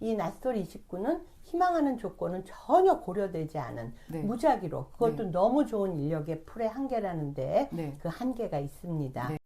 이 낯설 29는 희망하는 조건은 전혀 고려되지 않은 네. 무작위로 그것도 너무 좋은 인력의 풀의 한계라는데 네. 그 한계가 있습니다. 네.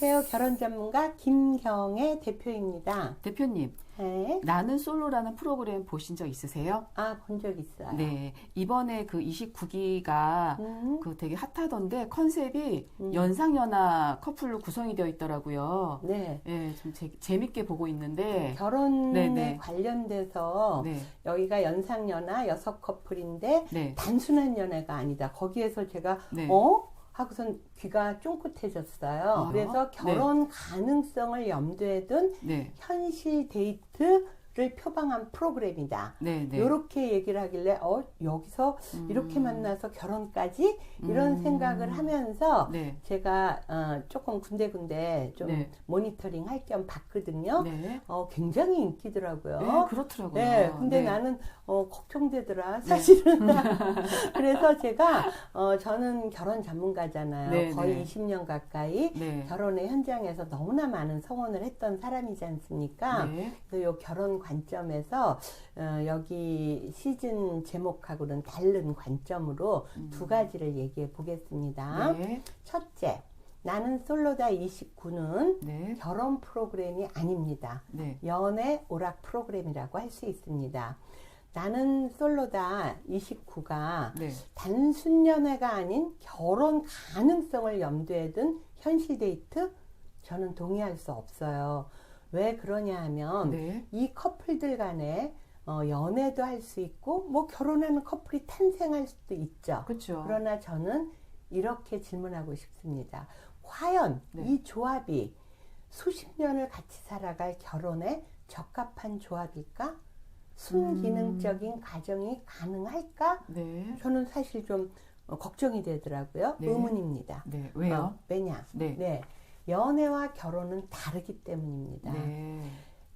안녕하세요. 결혼 전문가 김경애 대표입니다. 대표님, 네. 나는 솔로라는 프로그램 보신 적 있으세요? 아, 본 적 있어요. 네. 이번에 그 29기가 음, 그 되게 핫하던데 컨셉이 음. 연상연하 커플로 구성이 되어 있더라고요. 네. 예, 좀 재, 재밌게 보고 있는데. 결혼에 네네. 관련돼서 네. 여기가 연상연하 여섯 커플인데 네. 단순한 연애가 아니다. 거기에서 제가 네. 어? 하고선 귀가 쫑긋해졌어요. 아, 그래서 결혼 가능성을 염두에 둔 네. 현실 데이트 를 표방한 프로그램이다. 네. 네. 이렇게 얘기를 하길래 어 여기서 음. 이렇게 만나서 결혼까지 이런 음. 생각을 하면서 네. 제가 어, 조금 군데군데 좀 네. 모니터링 할 겸 봤거든요. 네. 어, 굉장히 인기더라고요. 네, 그렇더라고요. 네, 근데 네. 나는 어, 걱정되더라 사실은. 그래서 제가 어, 저는 결혼 전문가잖아요. 네, 거의 네. 20년 가까이 네. 결혼의 현장에서 너무나 많은 성원을 했던 사람이지 않습니까? 네. 그래서 요 결혼 관점에서 어, 여기 시즌 제목하고는 다른 관점으로 두 가지를 얘기해 보겠습니다. 음. 네. 첫째, 나는 솔로다 29는 네. 결혼 프로그램이 아닙니다. 네. 연애 오락 프로그램이라고 할 수 있습니다. 나는 솔로다 29가 네. 단순 연애가 아닌 결혼 가능성을 염두에 둔 현실 데이트? 저는 동의할 수 없어요. 왜 그러냐 하면 네. 이 커플들 간에 어, 연애도 할 수 있고 뭐 결혼하는 커플이 탄생할 수도 있죠. 그렇죠. 그러나 저는 이렇게 질문하고 싶습니다. 과연 네. 이 조합이 수십 년을 같이 살아갈 결혼에 적합한 조합일까? 순기능적인 가정이 가능할까? 네. 저는 사실 좀 어, 걱정이 되더라고요. 네. 의문입니다. 네. 왜요? 어, 왜냐? 네. 네. 연애와 결혼은 다르기 때문입니다. 네.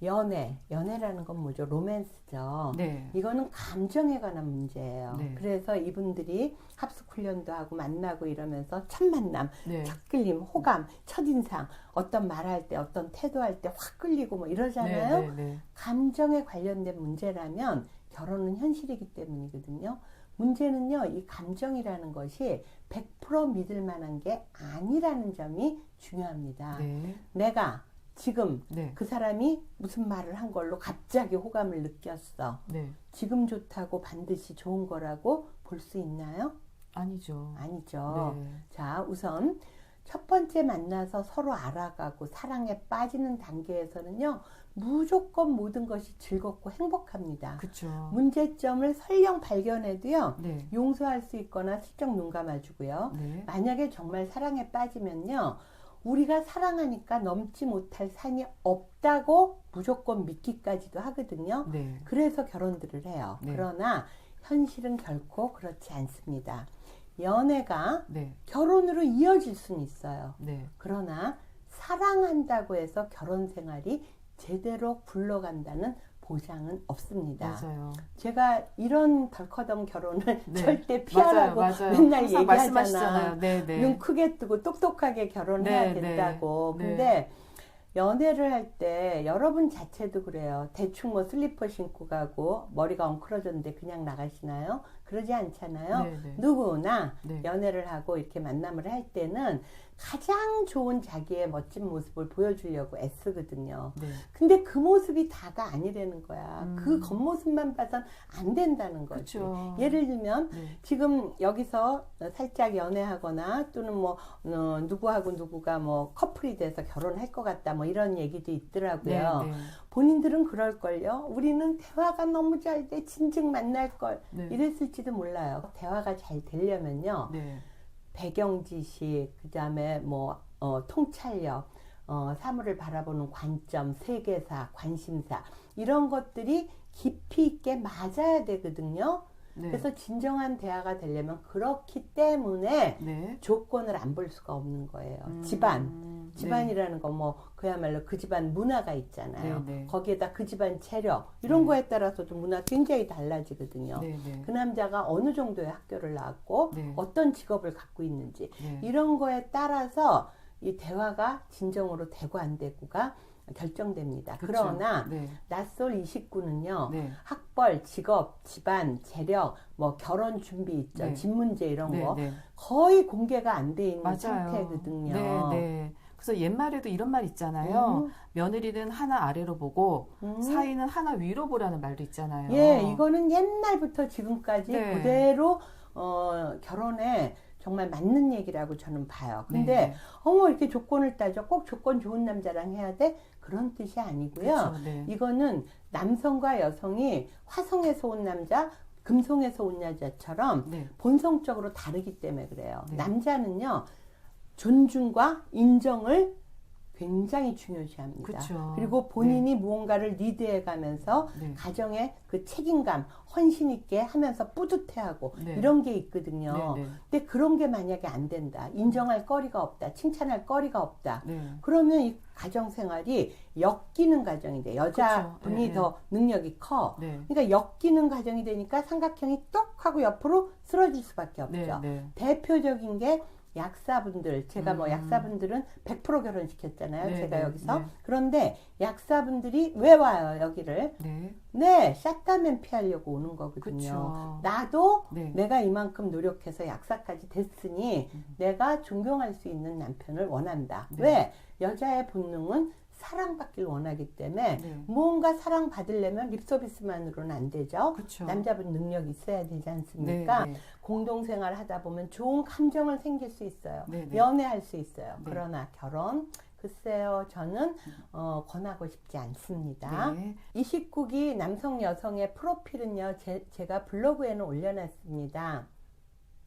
연애, 연애라는 건 뭐죠? 로맨스죠. 네. 이거는 감정에 관한 문제예요. 네. 그래서 이분들이 합숙 훈련도 하고 만나고 이러면서 첫 만남, 네. 첫 끌림, 호감, 첫 인상, 어떤 말할 때, 어떤 태도할 때 확 끌리고 뭐 이러잖아요. 네. 네. 감정에 관련된 문제라면 결혼은 현실이기 때문이거든요. 문제는요, 이 감정이라는 것이 100% 믿을 만한 게 아니라는 점이 중요합니다. 네. 내가 지금 네. 그 사람이 무슨 말을 한 걸로 갑자기 호감을 느꼈어. 네. 지금 좋다고 반드시 좋은 거라고 볼 수 있나요? 아니죠. 아니죠. 네. 자, 우선 첫 번째 만나서 서로 알아가고 사랑에 빠지는 단계에서는요, 무조건 모든 것이 즐겁고 행복합니다. 그렇죠. 문제점을 설령 발견해도요, 네. 용서할 수 있거나 슬쩍 눈 감아주고요. 네. 만약에 정말 사랑에 빠지면요, 우리가 사랑하니까 넘지 못할 산이 없다고 무조건 믿기까지도 하거든요. 네. 그래서 결혼들을 해요. 네. 그러나 현실은 결코 그렇지 않습니다. 연애가 네. 결혼으로 이어질 수는 있어요. 네. 그러나 사랑한다고 해서 결혼 생활이 제대로 굴러간다는 보장은 없습니다. 맞아요. 제가 이런 덜커덩 결혼을 네. 절대 피하라고 맞아요. 맞아요. 맨날 항상 얘기하잖아. 말씀하시잖아요. 네, 네. 눈 크게 뜨고 똑똑하게 결혼해야 네, 된다고. 네. 근데 연애를 할 때 여러분 자체도 그래요. 대충 뭐 슬리퍼 신고 가고 머리가 엉클어졌는데 그냥 나가시나요? 그러지 않잖아요. 네, 네. 누구나 네. 연애를 하고 이렇게 만남을 할 때는 가장 좋은 자기의 멋진 모습을 보여주려고 애쓰거든요. 네. 근데 그 모습이 다가 아니라는 거야. 음. 그 겉모습만 봐선 안 된다는. 그렇죠. 예를 들면 네. 지금 여기서 살짝 연애하거나 또는 뭐 어, 누구하고 누구가 뭐 커플이 돼서 결혼할 것 같다 뭐 이런 얘기도 있더라고요. 네, 네. 본인들은 그럴걸요. 우리는 대화가 너무 잘 돼. 진즉 만날 걸. 네. 이랬을 지도 몰라요. 대화가 잘 되려면요. 네. 배경 지식, 그 다음에 뭐, 어, 통찰력, 어, 사물을 바라보는 관점, 세계사, 관심사, 이런 것들이 깊이 있게 맞아야 되거든요. 네. 그래서 진정한 대화가 되려면 그렇기 때문에 네. 조건을 안 볼 수가 없는 거예요. 음, 집안. 집안이라는 건 뭐 그야말로 그 집안 문화가 있잖아요. 네, 네. 거기에다 그 집안 체력 이런 네. 거에 따라서도 문화 굉장히 달라지거든요. 그 남자가 어느 정도의 학교를 나왔고 네. 어떤 직업을 갖고 있는지 네. 이런 거에 따라서 이 대화가 진정으로 되고 안 되고가 결정됩니다. 그쵸. 그러나 네. 낯설 29는요. 네. 학벌, 직업, 집안, 재력, 뭐 결혼 준비 있죠. 네. 집 문제 이런 네, 거 네. 거의 공개가 안 돼 있는 맞아요. 상태거든요. 그래서 옛말에도 이런 말 있잖아요. 음, 며느리는 하나 아래로 보고 음. 사위는 하나 위로 보라는 말도 있잖아요. 예, 이거는 옛날부터 지금까지 네. 그대로 어, 결혼에 정말 맞는 얘기라고 저는 봐요. 근데 네. 어머 이렇게 조건을 따져 꼭 조건 좋은 남자랑 해야 돼 그런 뜻이 아니고요. 그렇죠. 네. 이거는 남성과 여성이 화성에서 온 남자, 금성에서 온 여자처럼 네. 본성적으로 다르기 때문에 그래요. 네. 남자는요 존중과 인정을 굉장히 중요시합니다. 그렇죠. 그리고 본인이 무언가를 리드해 가면서 네. 가정의 그 책임감, 헌신 있게 하면서 뿌듯해하고 네. 이런 게 있거든요. 네, 네. 근데 그런 게 만약에 안 된다. 인정할 거리가 없다. 칭찬할 거리가 없다. 네. 그러면 이 가정 생활이 엮이는 가정이 돼. 여자분이. 예, 더 능력이 커. 네. 그러니까 엮이는 가정이 되니까 삼각형이 똑 하고 옆으로 쓰러질 수밖에 없죠. 네. 네. 대표적인 게 약사분들. 제가 뭐 음. 약사분들은 100% 결혼시켰잖아요. 네, 제가 네, 여기서. 네. 그런데 약사분들이 왜 와요, 여기를? 네. 네, 샷다맨 피하려고 오는 거거든요. 그렇죠. 나도 네. 내가 이만큼 노력해서 약사까지 됐으니 음. 내가 존경할 수 있는 남편을 원한다. 네. 왜? 여자의 본능은 사랑받길 원하기 때문에 네. 무언가 사랑받으려면 립서비스만으로는 안 되죠. 그렇죠. 남자분 능력 있어야 되지 네. 않습니까? 네. 공동생활 하다 보면 좋은 감정을 생길 수 있어요. 네, 네. 연애할 수 있어요. 네. 그러나 결혼 글쎄요, 저는 어, 권하고 싶지 않습니다. 네. 29기 남성 여성의 프로필은요, 제, 제가 블로그에는 올려놨습니다.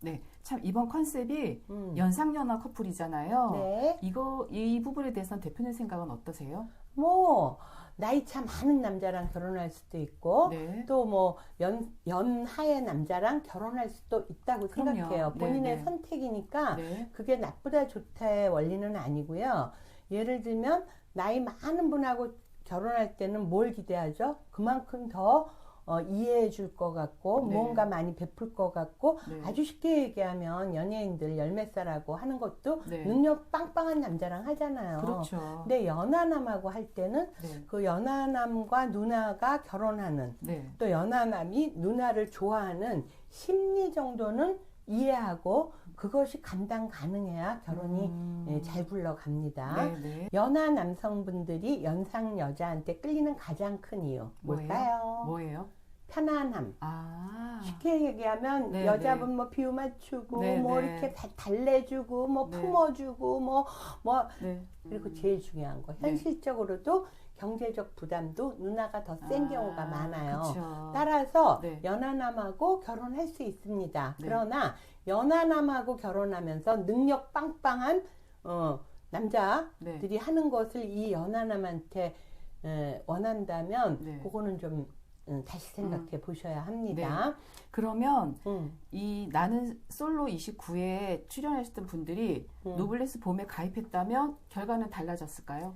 네. 참 이번 컨셉이 음. 연상연하 커플이잖아요. 네. 이거 이 부분에 대해서는 대표님 생각은 어떠세요? 뭐, 나이 차 많은 남자랑 결혼할 수도 있고, 네. 또 뭐, 연, 연하의 남자랑 결혼할 수도 있다고 그럼요. 생각해요. 네, 본인의 네. 선택이니까, 네. 그게 나쁘다 좋다의 원리는 아니고요. 예를 들면, 나이 많은 분하고 결혼할 때는 뭘 기대하죠? 그만큼 더 어, 이해해 줄 것 같고, 네. 무언가 많이 베풀 것 같고, 네. 아주 쉽게 얘기하면 연예인들 열몇 살하고 하는 것도 네. 능력 빵빵한 남자랑 하잖아요. 그렇죠. 근데 연하남하고 할 때는 네. 그 연하남과 누나가 결혼하는 네. 또 연하남이 누나를 좋아하는 심리 정도는 이해하고 그것이 감당 가능해야 결혼이 음. 예, 잘 굴러갑니다. 네, 네. 연하 남성분들이 연상 여자한테 끌리는 가장 큰 이유 뭐예요? 뭘까요? 뭐예요? 편안함. 아. 쉽게 얘기하면 네, 여자분 뭐 비유 맞추고 네, 뭐 네. 이렇게 다 달래주고 뭐 네. 품어주고 뭐뭐 네. 그리고 제일 중요한 거 네. 현실적으로도 경제적 부담도 누나가 더센 경우가 많아요. 그쵸. 따라서 네. 연하남하고 결혼할 수 있습니다. 네. 그러나 연하남하고 결혼하면서 능력 빵빵한 어, 남자들이 네. 하는 것을 이 연하남한테 에, 원한다면 네. 그거는 좀 음, 다시 생각해 보셔야 합니다. 그러면 음, 이 나는 솔로 29에 출연하셨던 분들이 음. 노블레스 봄에 가입했다면 결과는 달라졌을까요?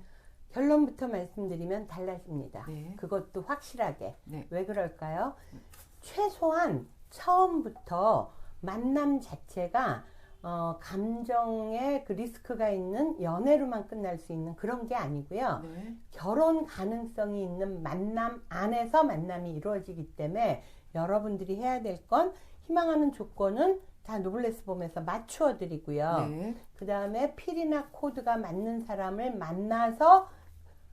결론부터 말씀드리면 달라집니다. 네. 그것도 확실하게. 네. 왜 그럴까요? 최소한 처음부터 만남 자체가 어, 감정의 그 리스크가 있는 연애로만 끝날 수 있는 그런 게 아니고요. 네. 결혼 가능성이 있는 만남 안에서 만남이 이루어지기 때문에 여러분들이 해야 될 건 희망하는 조건은 다 노블레스 봄에서 맞추어 드리고요. 네. 그 다음에 필이나 코드가 맞는 사람을 만나서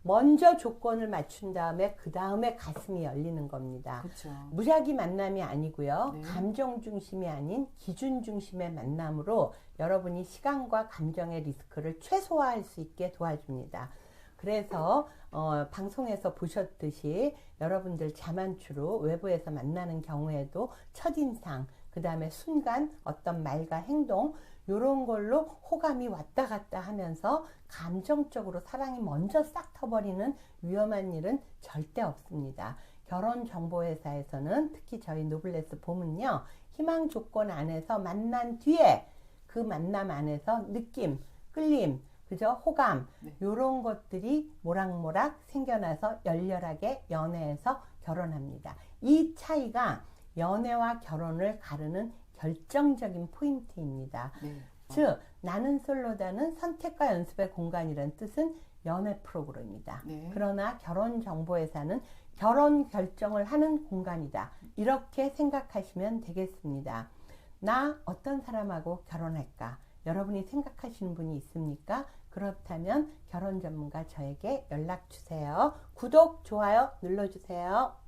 먼저 조건을 맞춘 다음에 그 다음에 가슴이 열리는 겁니다. 그렇죠. 무작위 만남이 아니고요. 네. 감정 중심이 아닌 기준 중심의 만남으로 여러분이 시간과 감정의 리스크를 최소화할 수 있게 도와줍니다. 그래서 어, 방송에서 보셨듯이 여러분들 자만추로 외부에서 만나는 경우에도 첫인상, 그 다음에 순간 어떤 말과 행동 이런 걸로 호감이 왔다 갔다 하면서 감정적으로 사랑이 먼저 싹 터버리는 위험한 일은 절대 없습니다. 결혼정보회사에서는 특히 저희 노블레스 봄은요, 희망 조건 안에서 만난 뒤에 그 만남 안에서 느낌, 끌림, 그죠? 호감, 네. 요런 것들이 모락모락 생겨나서 열렬하게 연애해서 결혼합니다. 이 차이가 연애와 결혼을 가르는 결정적인 포인트입니다. 네. 즉, 나는 솔로다는 선택과 연습의 공간이란 뜻은 연애 프로그램이다. 네. 그러나 결혼 정보회사는 결혼 결정을 하는 공간이다. 이렇게 생각하시면 되겠습니다. 나 어떤 사람하고 결혼할까? 여러분이 생각하시는 분이 있습니까? 그렇다면 결혼 전문가 저에게 연락 주세요. 구독, 좋아요 눌러주세요.